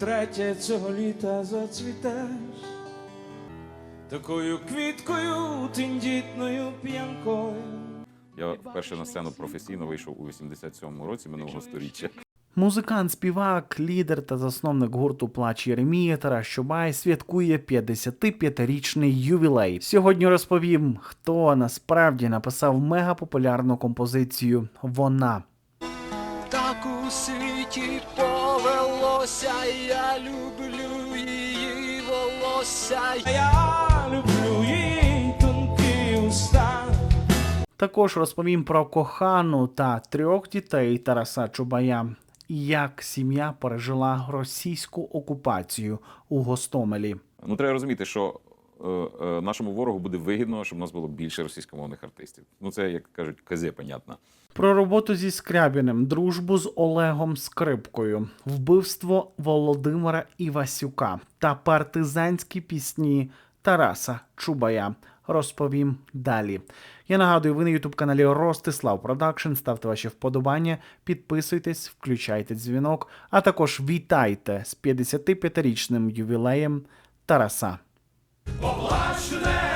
втретє цього літа зацвітеш. Такою квіткою, тендітною п'янкою. Я вперше на сцену професійно вийшов у 87-му році минулого сторіччя. Музикант, співак, лідер та засновник гурту Плач Єремія Тарас Чубай святкує 55-річний ювілей. Сьогодні розповім, хто насправді написав мегапопулярну композицію Вона. Так у світі повелося, я люблю її волосся. Я люблю її тонкі уста. Також розповім про кохану та трьох дітей Тараса Чубая. і Як сім'я пережила російську окупацію у Гостомелі. Ну треба розуміти, що нашому ворогу буде вигідно, щоб у нас було більше російськомовних артистів. Ну це як кажуть, казе, понятно. Про роботу зі Скрябіним, дружбу з Олегом Скрипкою, вбивство Володимира Івасюка та партизанські пісні Тараса Чубая. Розповім далі. Я нагадую, ви на ютуб каналі Ростислав Продакшн. Ставте ваші вподобання, підписуйтесь, включайте дзвінок, а також вітайте з 55-річним ювілеєм Тараса. Плач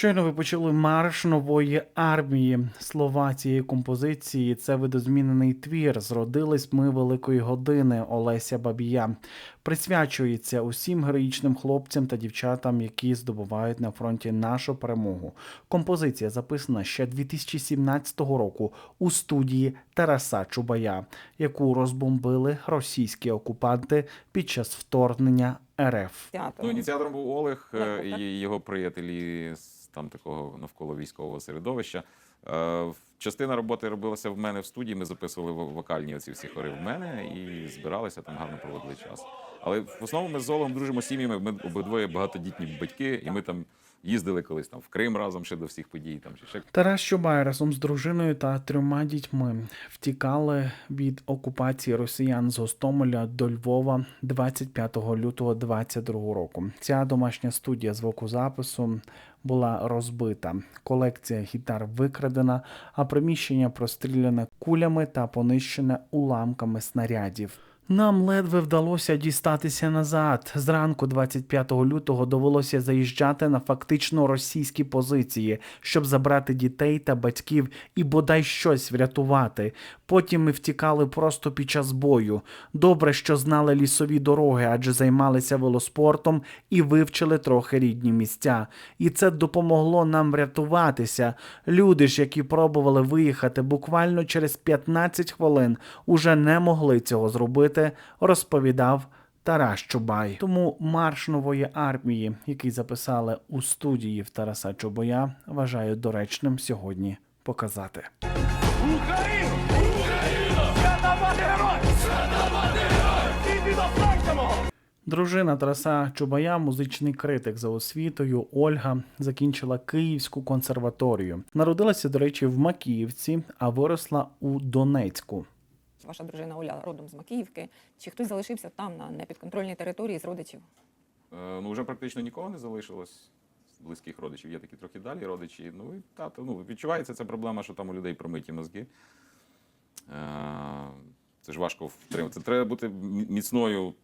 Щойно ви почули марш нової армії. Слова цієї композиції це видозмінений твір. Зродились ми великої години Олеся Бабія. Присвячується усім героїчним хлопцям та дівчатам, які здобувають на фронті нашу перемогу. Композиція записана ще 2017 року у студії Тараса Чубая, яку розбомбили російські окупанти під час вторгнення РФ. Ну, ініціатором був Олег е, і його приятелі з там такого навколо військового середовища. Е, Частина роботи робилася в мене в студії. Ми записували вокальні оці всі хори в мене і збиралися там гарно проводили час. Але в основному ми з Олегом дружимо з сім'ями. Ми обидвоє багатодітні батьки, і ми там їздили колись там в Крим разом ще до всіх подій. Там ще Тарас Чубай разом з дружиною та трьома дітьми втікали від окупації росіян з Гостомеля до Львова 25 лютого 22 року. Ця домашня студія звукозапису була розбита. Колекція гітар викрадена, а приміщення простріляне кулями та понищене уламками снарядів. Нам ледве вдалося дістатися назад. Зранку, 25 лютого, довелося заїжджати на фактично російські позиції, щоб забрати дітей та батьків і бодай щось врятувати. Потім ми втікали просто під час бою. Добре, що знали лісові дороги, адже займалися велоспортом і вивчили трохи рідні місця. І це допомогло нам врятуватися. Люди ж, які пробували виїхати буквально через 15 хвилин, уже не могли цього зробити, розповідав. Тарас Чубай. Тому марш нової армії, який записали у студії в Тараса Чубая, вважаю доречним сьогодні показати. Україна! Україна! Дружина Тараса Чубая, музичний критик за освітою, Ольга закінчила Київську консерваторію. Народилася, до речі, в Макіївці, а виросла у Донецьку. Ваша дружина Оля родом з Макіївки. Чи хтось залишився там на непідконтрольній території з родичів? Е, ну вже практично нікого не залишилось з близьких родичів. Є такі трохи далі родичі. Ну і тато, ну відчувається ця проблема, що там у людей промиті мозги. Е, Це ж важко втримати. Це треба бути міцною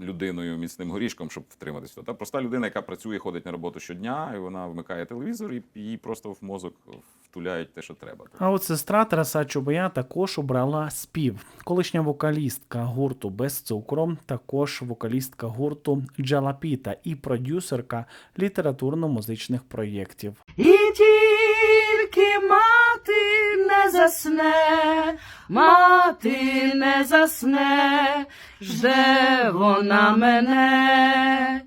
людиною, міцним горішком, щоб втриматися. Та проста людина, яка працює, ходить на роботу щодня, і вона вмикає телевізор, і їй просто в мозок втуляють те, що треба. А от сестра Тараса Чубая також обрала спів. Колишня вокалістка гурту без цукру, також вокалістка гурту Джалапіта і продюсерка літературно-музичних проєктів. І тільки мати не засне, мати не засне, жде вона мене.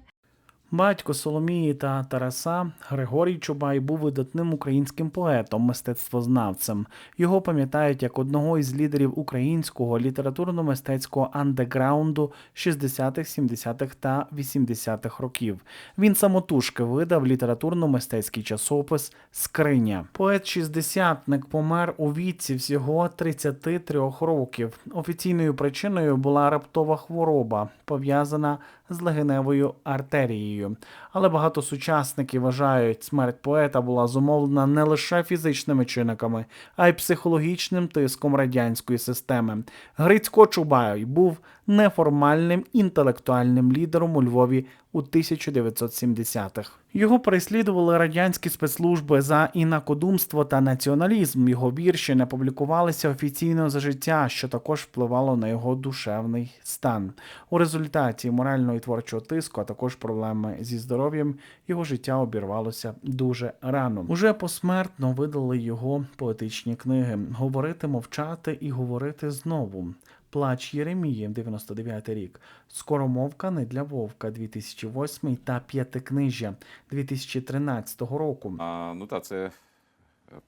Батько Соломії та Тараса Григорій Чубай був видатним українським поетом, мистецтвознавцем. Його пам'ятають як одного із лідерів українського літературно-мистецького андеграунду 60-х, 70-х та 80-х років. Він самотужки видав літературно-мистецький часопис Скриня. Поет-шістдесятник помер у віці всього 33 років. Офіційною причиною була раптова хвороба, пов'язана з легеневою артерією. Але багато сучасників вважають, смерть поета була зумовлена не лише фізичними чинниками, а й психологічним тиском радянської системи. Грицько Чубай був неформальним інтелектуальним лідером у Львові у 1970-х. Його переслідували радянські спецслужби за інакодумство та націоналізм. Його вірші не публікувалися офіційно за життя, що також впливало на його душевний стан. У результаті морального і творчого тиску, а також проблеми зі здоров'ям, його життя обірвалося дуже рано. Уже посмертно видали його поетичні книги Говорити, мовчати і говорити знову. Плач Єремії, 99 рік, Скоромовка не для Вовка, 2008 та П'ятикнижжя 2013 року. А, ну так, це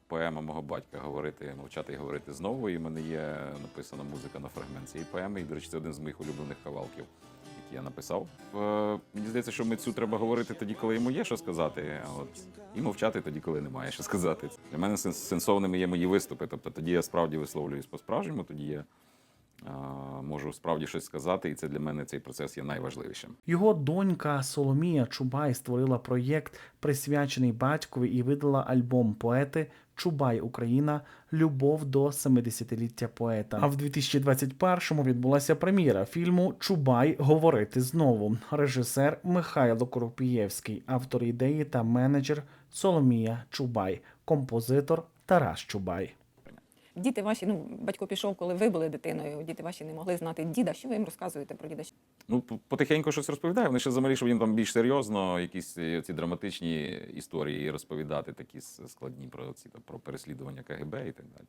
поема мого батька говорити, мовчати і говорити знову. І в мене є написана музика на фрагмент цієї поеми. І, до речі, це один з моїх улюблених кавалків, я написав. Е, мені здається, що митцю треба говорити тоді, коли йому є що сказати, а от і мовчати тоді, коли немає що сказати. Для мене сенс- сенсовними є мої виступи. Тобто тоді я справді висловлююсь по-справжньому, тоді я можу справді щось сказати, і це для мене цей процес є найважливішим. Його донька Соломія Чубай створила проєкт, присвячений батькові, і видала альбом поети Чубай Україна. Любов до 70-ліття поета. А в 2021-му відбулася прем'єра фільму Чубай говорити знову. Режисер Михайло Коропієвський, автор ідеї та менеджер Соломія Чубай, композитор Тарас Чубай. Діти ваші, ну батько пішов, коли ви були дитиною. Діти ваші не могли знати діда. Що ви їм розказуєте про діда? Ну, потихеньку щось розповідає. Вони ще замалі, щоб їм там більш серйозно якісь е, ці драматичні історії розповідати, такі складні про ці там, про переслідування КГБ і так далі.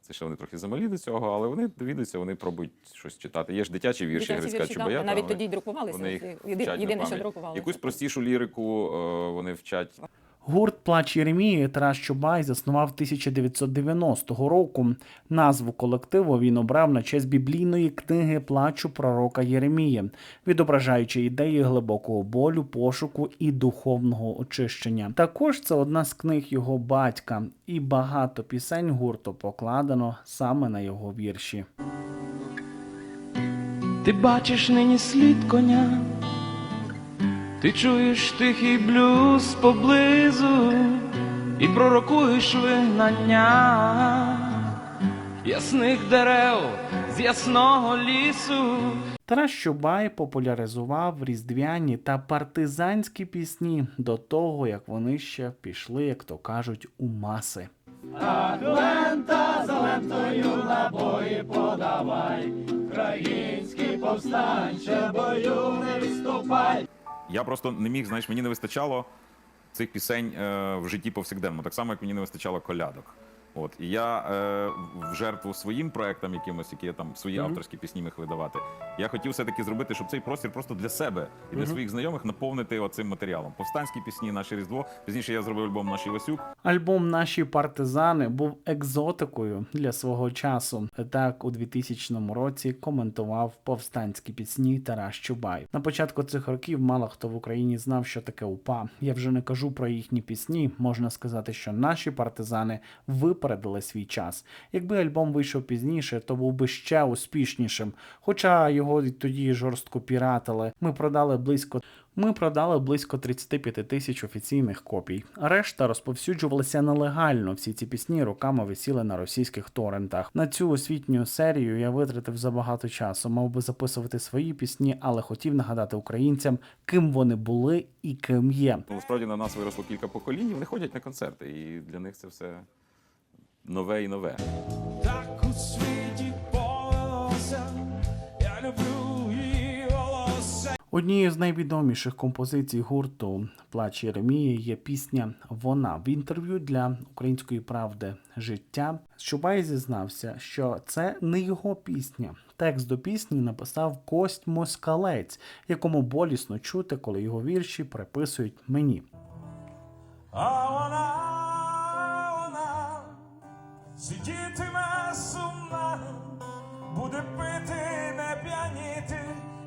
Це ще вони трохи замалі до цього, але вони довідуються, вони пробують щось читати. Є ж дитячі вірші Грицька вірші, Чубая. навіть тоді друкувалися. Вони їх єдине, що пам'ять. друкувалися. Якусь простішу лірику е, вони вчать. Гурт Плач Єремії Тарас Чубай заснував 1990 року. Назву колективу він обрав на честь біблійної книги Плачу пророка Єремії, відображаючи ідеї глибокого болю, пошуку і духовного очищення. Також це одна з книг його батька, і багато пісень гурту покладено саме на його вірші. Ти бачиш нині слід коня, ти чуєш тихий блюз поблизу і пророкуєш вигнання ясних дерев з ясного лісу. Тарас Чубай популяризував різдвяні та партизанські пісні до того, як вони ще пішли, як то кажуть, у маси. Я просто не міг, знаєш, мені не вистачало цих пісень е, в житті повсякденному, так само, як мені не вистачало колядок. От і я е, в жертву своїм проектам, якимось, які я там свої авторські пісні міг видавати. Я хотів все-таки зробити, щоб цей простір просто для себе і для своїх знайомих наповнити оцим матеріалом. Повстанські пісні, наше різдво. Пізніше я зробив альбом Наш Івасюк. Альбом Наші партизани був екзотикою для свого часу. Так у 2000 році коментував повстанські пісні Тарас Чубай. На початку цих років мало хто в Україні знав, що таке УПА. Я вже не кажу про їхні пісні. Можна сказати, що наші партизани випередили свій час. Якби альбом вийшов пізніше, то був би ще успішнішим. Хоча його тоді жорстко піратили. Ми продали близько ми продали близько 35 тисяч офіційних копій. Решта розповсюджувалися нелегально. Всі ці пісні роками висіли на російських торрентах. На цю освітню серію я витратив забагато часу. Мав би записувати свої пісні, але хотів нагадати українцям, ким вони були і ким є. Ну, Насправді на нас виросло кілька поколінь, вони ходять на концерти, і для них це все нове і нове. Так у світі повелося, я люблю її волосся. Однією з найвідоміших композицій гурту Плач Єремії є пісня Вона в інтерв'ю для української правди життя. Щубай зізнався, що це не його пісня. Текст до пісні написав Кость Москалець, якому болісно чути, коли його вірші приписують мені. А вона, вона сидітиме сумна, буде пити, не п'яніти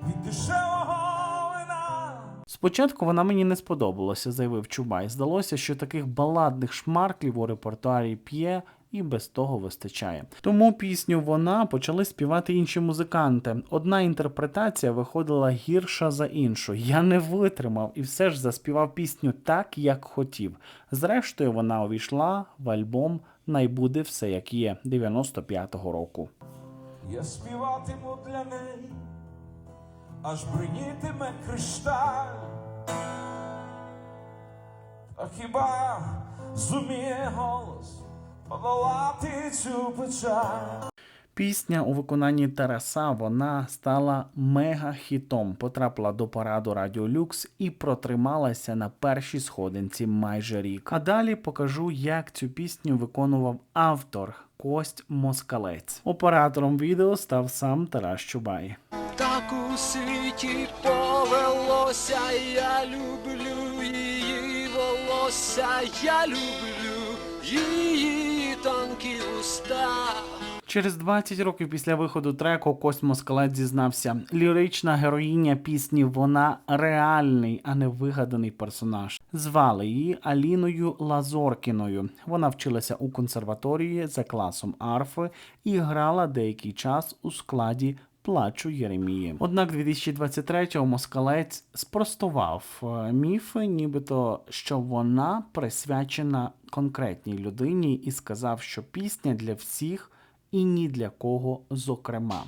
від дешевого вина. Спочатку вона мені не сподобалася, заявив Чубай. Здалося, що таких баладних шмарклів у репертуарі п'є і без того вистачає. Тому пісню вона почали співати інші музиканти. Одна інтерпретація виходила гірша за іншу. Я не витримав і все ж заспівав пісню так, як хотів. Зрештою, вона увійшла в альбом Найбуде все як є 95-го року. Я співатиму для неї, аж бринітиме кришталь. А хіба зуміє голос? Пісня у виконанні Тараса вона стала мега-хітом, потрапила до параду Радіо Люкс і протрималася на першій сходинці майже рік. А далі покажу, як цю пісню виконував автор Кость Москалець. Оператором відео став сам Тарас Чубай. Так у світі повелося, я люблю її волосся, я люблю її тонкі уста. Через 20 років після виходу треку Космос Калет зізнався, лірична героїня пісні вона реальний, а не вигаданий персонаж. Звали її Аліною Лазоркіною. Вона вчилася у консерваторії за класом арфи і грала деякий час у складі. Плачу Єремії. Однак 2023-го москалець спростував е, міфи, нібито що вона присвячена конкретній людині, і сказав, що пісня для всіх і ні для кого зокрема.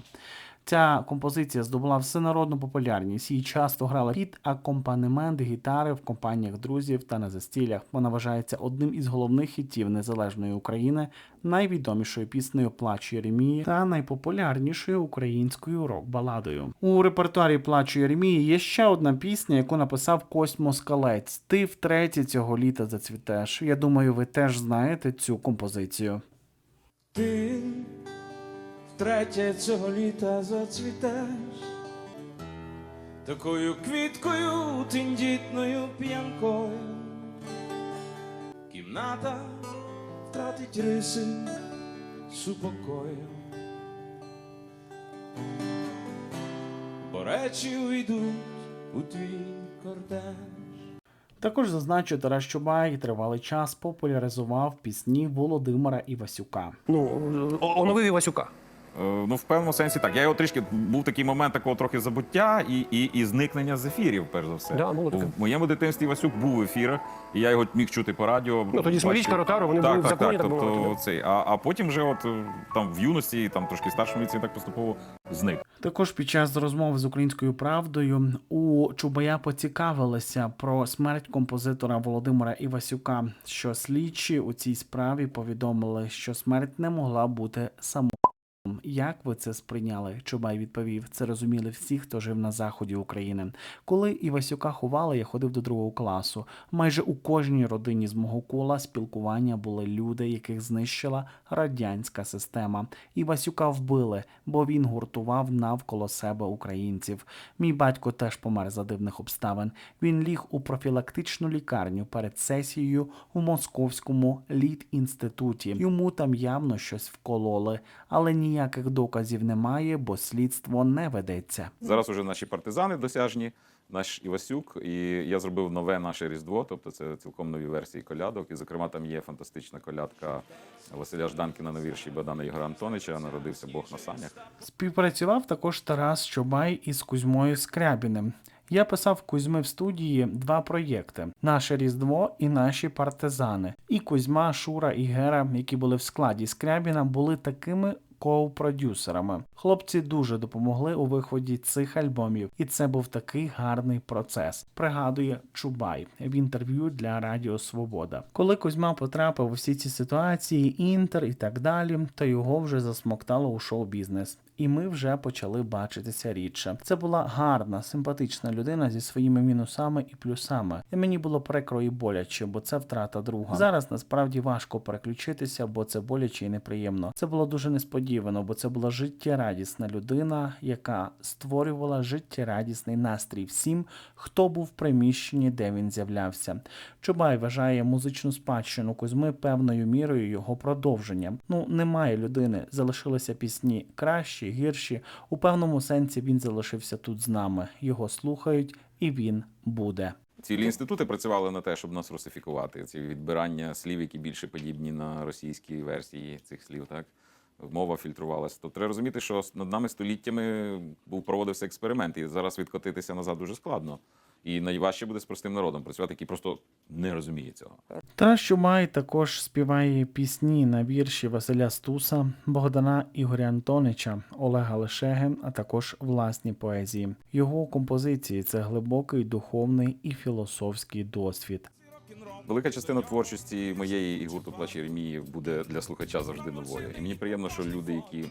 Ця композиція здобула всенародну популярність. Її часто грала під акомпанемент гітари в компаніях друзів та на застіллях. Вона вважається одним із головних хітів незалежної України, найвідомішою піснею Плач Єремії та найпопулярнішою українською рок-баладою. У репертуарі Плачу Єремії є ще одна пісня, яку написав Кость Москалець. Ти втретє цього літа зацвітеш. Я думаю, ви теж знаєте цю композицію. Ти втретє цього літа зацвітеш такою квіткою, тендітною п'янкою. Кімната втратить риси супокою. Бо речі увійдуть у твій кортеж. Також зазначу, Тарас Чубай тривалий час популяризував пісні Володимира Івасюка. Ну, оновив Івасюка. Е, Ну, в певному сенсі так. Я його трішки був такий момент такого трохи забуття і, і, і зникнення з ефірів, перш за все. Да, було таке. в моєму дитинстві Васюк був в ефірах, і я його міг чути по радіо. Ну, тоді Смолічка. Ротару, вони так, були в так, законі, так, так тобто, цей. А, а потім вже от е, там в юності, там трошки старшому віці так поступово зник. Також під час розмови з українською правдою у Чубая поцікавилися про смерть композитора Володимира Івасюка, що слідчі у цій справі повідомили, що смерть не могла бути самою. Як ви це сприйняли? Чубай відповів, це розуміли всі, хто жив на заході України. Коли Івасюка ховали, я ходив до другого класу. Майже у кожній родині з мого кола спілкування були люди, яких знищила радянська система. Івасюка вбили, бо він гуртував навколо себе українців. Мій батько теж помер за дивних обставин. Він ліг у профілактичну лікарню перед сесією у московському лід-інституті. Йому там явно щось вкололи, але ніяких доказів немає, бо слідство не ведеться. Зараз уже наші партизани досяжні, наш Івасюк, і я зробив нове наше Різдво, тобто це цілком нові версії колядок. І, зокрема, там є фантастична колядка Василя Жданкіна на вірші Богдана Ігора Антонича Народився Бог на санях. Співпрацював також Тарас Чобай із Кузьмою Скрябіним. Я писав Кузьми в студії два проєкти: Наше Різдво і наші партизани. І Кузьма, Шура і Гера, які були в складі Скрябіна, були такими коупродюсерами. Хлопці дуже допомогли у виході цих альбомів, і це був такий гарний процес. Пригадує Чубай в інтерв'ю для Радіо Свобода. Коли Кузьма потрапив у всі ці ситуації, інтер і так далі, то його вже засмоктало у шоу-бізнес. І ми вже почали бачитися рідше. Це була гарна, симпатична людина зі своїми мінусами і плюсами. І мені було прикро і боляче, бо це втрата друга. Зараз насправді важко переключитися, бо це боляче і неприємно. Це було дуже несподівано, бо це була життєрадісна людина, яка створювала життєрадісний настрій всім, хто був в приміщенні, де він з'являвся. Чубай вважає музичну спадщину Кузьми певною мірою його продовженням. Ну немає людини, залишилися пісні кращі, гірші. У певному сенсі він залишився тут з нами. Його слухають, і він буде. Цілі інститути працювали на те, щоб нас русифікувати. Ці відбирання слів, які більше подібні на російські версії цих слів, так? Мова фільтрувалася. Тобто треба розуміти, що над нами століттями був проводився експеримент, і зараз відкотитися назад дуже складно. І найважче буде з простим народом працювати, який просто не розуміє цього. Тарас Чубай також співає пісні на вірші Василя Стуса, Богдана Ігоря Антонича, Олега Лешеги, а також власні поезії. Його композиції це глибокий духовний і філософський досвід. Велика частина творчості моєї і гурту Плач Єремії буде для слухача завжди новою. І мені приємно, що люди, які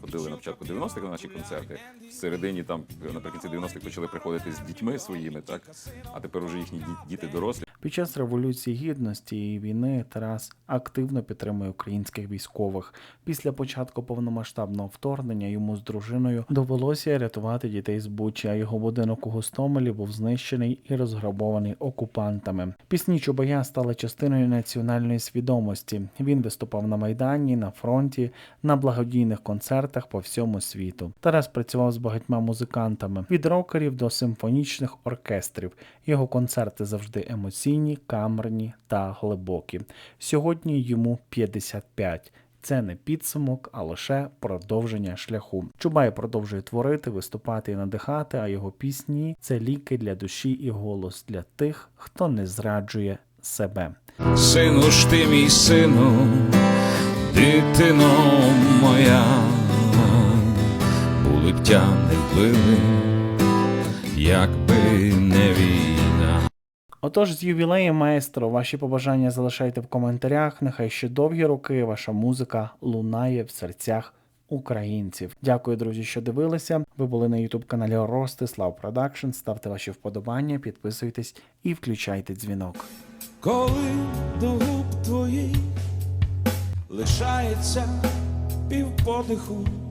ходили на початку 90-х на наші концерти, в середині там наприкінці 90-х почали приходити з дітьми своїми, так а тепер уже їхні діти дорослі. Під час революції гідності і війни Тарас активно підтримує українських військових. Після початку повномасштабного вторгнення йому з дружиною довелося рятувати дітей з Бучі, а його будинок у Гостомелі був знищений і розграбований окупантами. Пісні Чубая стали частиною національної свідомості. Він виступав на майдані, на фронті, на благодійних концертах по всьому світу. Тарас працював з багатьма музикантами від рокерів до симфонічних оркестрів. Його концерти завжди емоційні, камерні та глибокі. Сьогодні йому 55. Це не підсумок, а лише продовження шляху. Чубай продовжує творити, виступати і надихати, а його пісні це ліки для душі і голос для тих, хто не зраджує себе. Сину ж ти мій сину, дитино моя, були б тя не вбили, якби не війна. Отож, з ювілеєм маестро, ваші побажання залишайте в коментарях. Нехай ще довгі роки ваша музика лунає в серцях українців. Дякую, друзі, що дивилися. Ви були на ютуб каналі Ростислав Продакшн. Ставте ваші вподобання, підписуйтесь і включайте дзвінок. Коли до губ твоїх лишається півподиху.